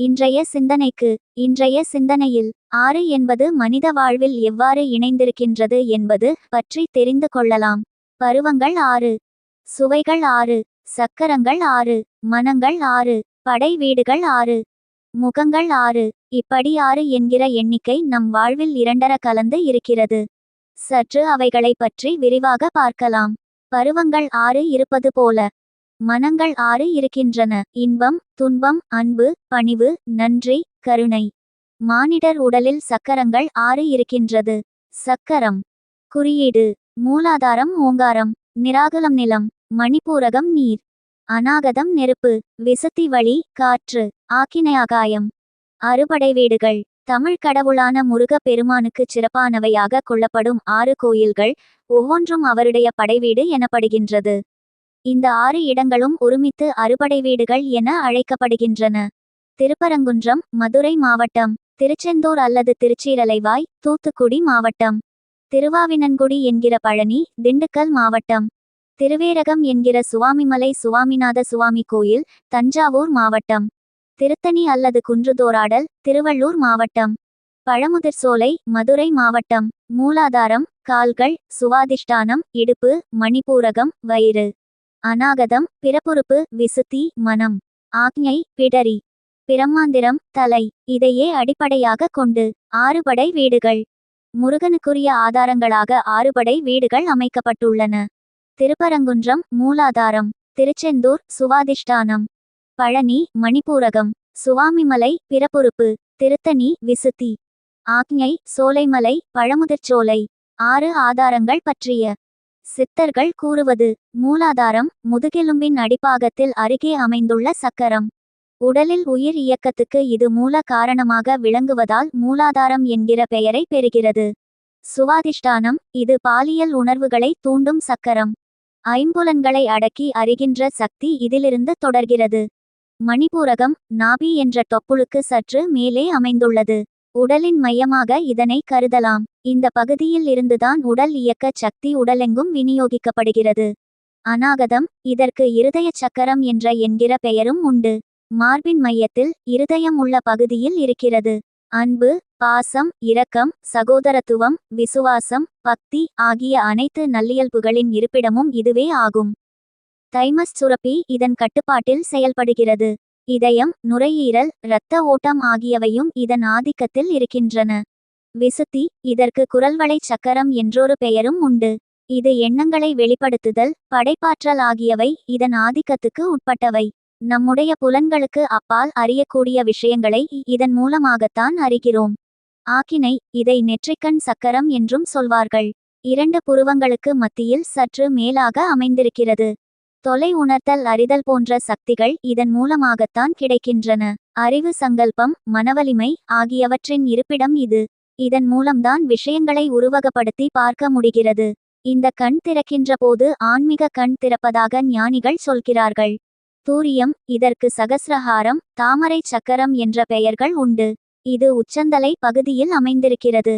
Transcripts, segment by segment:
இன்றைய சிந்தனைக்கு இன்றைய சிந்தனையில் ஆறு என்பது மனித வாழ்வில் எவ்வாறு இணைந்திருக்கின்றது என்பது பற்றி தெரிந்து கொள்ளலாம். பருவங்கள் ஆறு. சுவைகள் ஆறு. சக்கரங்கள் ஆறு. மனங்கள் ஆறு. படை வீடுகள் ஆறு. முகங்கள் ஆறு. இப்படி ஆறு என்கிற எண்ணிக்கை நம் வாழ்வில் இரண்டர கலந்து இருக்கிறது. சற்று அவைகளை பற்றி விரிவாக பார்க்கலாம். பருவங்கள் ஆறு இருப்பது போல மனங்கள் ஆறு இருக்கின்றன. இன்பம் துன்பம் அன்பு பணிவு நன்றி கருணை. மானிடர் உடலில் சக்கரங்கள் ஆறு இருக்கின்றது. சக்கரம். குறியீடு. மூலாதாரம் ஓங்காரம். நிராகலம் நிலம். மணிப்பூரகம் நீர். அநாகதம் நெருப்பு. விசத்தி வழி காற்று. ஆக்கினையாகாயம் அறுபடை வீடுகள். தமிழ் கடவுளான முருக பெருமானுக்குச் சிறப்பானவையாக கொள்ளப்படும் ஆறு கோயில்கள் ஒவ்வொன்றும் அவருடைய படைவீடு எனப்படுகின்றது. இந்த ஆறு இடங்களும் ஒருமித்து அறுபடை வீடுகள் என அழைக்கப்படுகின்றன. திருப்பரங்குன்றம் மதுரை மாவட்டம் திருச்செந்தூர் அல்லது திருச்சீரலைவாய் தூத்துக்குடி மாவட்டம். திருவாவினன்குடி என்கிற பழனி திண்டுக்கல் மாவட்டம். திருவேரகம் என்கிற சுவாமிமலை சுவாமிநாத சுவாமி கோயில் தஞ்சாவூர் மாவட்டம். திருத்தணி அல்லது குன்றுதோராடல் திருவள்ளூர் மாவட்டம். பழமுதிர்சோலை மதுரை மாவட்டம். மூலாதாரம் கால்கள் சுவாதிஷ்டானம் இடுப்பு மணிப்பூரகம் வயிறு. அநாகதம் பிறப்புறுப்பு விசுத்தி மனம். ஆக்ஞை பிடரி. பிரம்மாந்திரம் தலை. இதையே அடிப்படையாக கொண்டு ஆறுபடை வீடுகள். முருகனுக்குரிய ஆதாரங்களாக ஆறுபடை வீடுகள் அமைக்கப்பட்டுள்ளன. திருப்பரங்குன்றம் மூலாதாரம். திருச்செந்தூர் சுவாதிஷ்டானம். பழனி மணிப்பூரகம். சுவாமிமலை பிறப்புறுப்பு. திருத்தணி விசுத்தி. ஆக்ஞை சோலைமலை பழமுதிர்ச்சோலை. ஆறு ஆதாரங்கள் பற்றிய சித்தர்கள் கூறுவது மூலாதாரம் முதுகெலும்பின் அடிப்பாகத்தில் அருகே அமைந்துள்ள சக்கரம். உடலில் உயிர் இயக்கத்துக்கு இது மூல காரணமாக விளங்குவதால் மூலாதாரம் என்கிற பெயரை பெறுகிறது. சுவாதிஷ்டானம் இது பாலியல் உணர்வுகளை தூண்டும் சக்கரம். ஐம்புலன்களை அடக்கி அறிகின்ற சக்தி இதிலிருந்து தொடர்கிறது. மணிப்பூரகம் நாபி என்ற தொப்புளுக்கு சற்று மேலே அமைந்துள்ளது. உடலின் மையமாக இதனை கருதலாம். இந்த பகுதியில் இருந்துதான் உடல் இயக்க சக்தி உடலெங்கும் விநியோகிக்கப்படுகிறது. அநாகதம் இதற்கு இருதய சக்கரம் என்ற என்கிற பெயரும் உண்டு. மார்பின் மையத்தில் இருதயம் உள்ள பகுதியில் இருக்கிறது. அன்பு பாசம் இரக்கம் சகோதரத்துவம் விசுவாசம் பக்தி ஆகிய அனைத்து நல்லியல்புகளின் இருப்பிடமும் இதுவே ஆகும். தைமஸ் சுரப்பி இதன் கட்டுப்பாட்டில் செயல்படுகிறது. இதயம் நுரையீரல் இரத்த ஓட்டம் ஆகியவையும் இதன் ஆதிக்கத்தில் இருக்கின்றன. விசுத்தி இதற்கு குரல்வளை சக்கரம் என்றொரு பெயரும் உண்டு. இது எண்ணங்களை வெளிப்படுத்துதல் படைப்பாற்றல் ஆகியவை இதன் ஆதிக்கத்துக்கு உட்பட்டவை. நம்முடைய புலன்களுக்கு அப்பால் அறியக்கூடிய விஷயங்களை இதன் மூலமாகத்தான் அறிகிறோம். ஆக்கினை இதை நெற்றிக்கண் சக்கரம் என்றும் சொல்வார்கள். இரண்டு புருவங்களுக்கு மத்தியில் சற்று மேலாக அமைந்திருக்கிறது. தொலை உணர்த்தல் அறிதல் போன்ற சக்திகள் இதன் மூலமாகத்தான் கிடைக்கின்றன. அறிவு சங்கல்பம் மனவலிமை ஆகியவற்றின் இருப்பிடம் இது. இதன் மூலம்தான் விஷயங்களை உருவகப்படுத்தி பார்க்க முடிகிறது. இந்த கண் திறக்கின்ற போது ஆன்மீக கண் திறப்பதாக ஞானிகள் சொல்கிறார்கள். தூரியம் இதற்கு சகசிரஹாரம் தாமரை சக்கரம் என்ற பெயர்கள் உண்டு. இது உச்சந்தலை பகுதியில் அமைந்திருக்கிறது.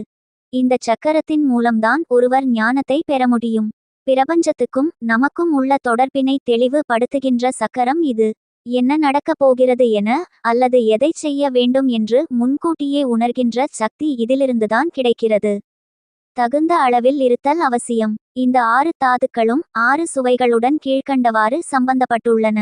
இந்த சக்கரத்தின் மூலம்தான் ஒருவர் ஞானத்தை பெற முடியும். பிரபஞ்சத்துக்கும் நமக்கும் உள்ள தொடர்பினை தெளிவு படுத்துகின்ற சக்கரம் இது. என்ன நடக்கப் போகிறது என அல்லது எதை செய்ய வேண்டும் என்று முன்கூட்டியே உணர்கின்ற சக்தி இதிலிருந்துதான் கிடைக்கிறது. தகுந்த அளவில் இருத்தல் அவசியம். இந்த ஆறு தாதுக்களும் ஆறு சுவைகளுடன் கீழ்க்கண்டவாறு சம்பந்தப்பட்டுள்ளன.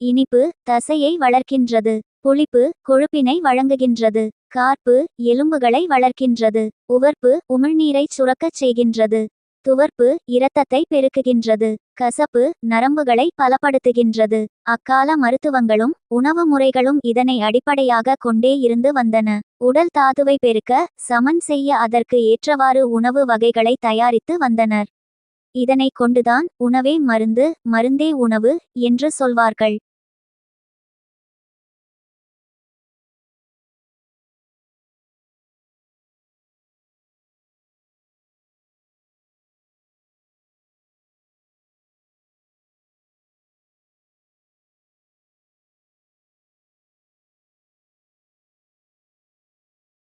இனிப்பு தசையை வளர்க்கின்றது. புளிப்பு கொழுப்பினை வழங்குகின்றது. கார்ப்பு எலும்புகளை வளர்க்கின்றது. உவர்ப்பு உமிழ்நீரை சுரக்கச் செய்கின்றது. துவர்ப்பு இரத்தத்தை பெருக்குகின்றது கசப்பு நரம்புகளை பலப்படுத்துகின்றது. அக்கால மருத்துவங்களும் உணவு முறைகளும் இதனை அடிப்படையாக கொண்டே இருந்து வந்தன. உடல் தாதுவை பெருக்க சமன் செய்ய அதற்கு ஏற்றவாறு உணவு வகைகளை தயாரித்து வந்தனர். இதனை கொண்டுதான் உணவே மருந்து மருந்தே உணவு என்று சொல்வார்கள்.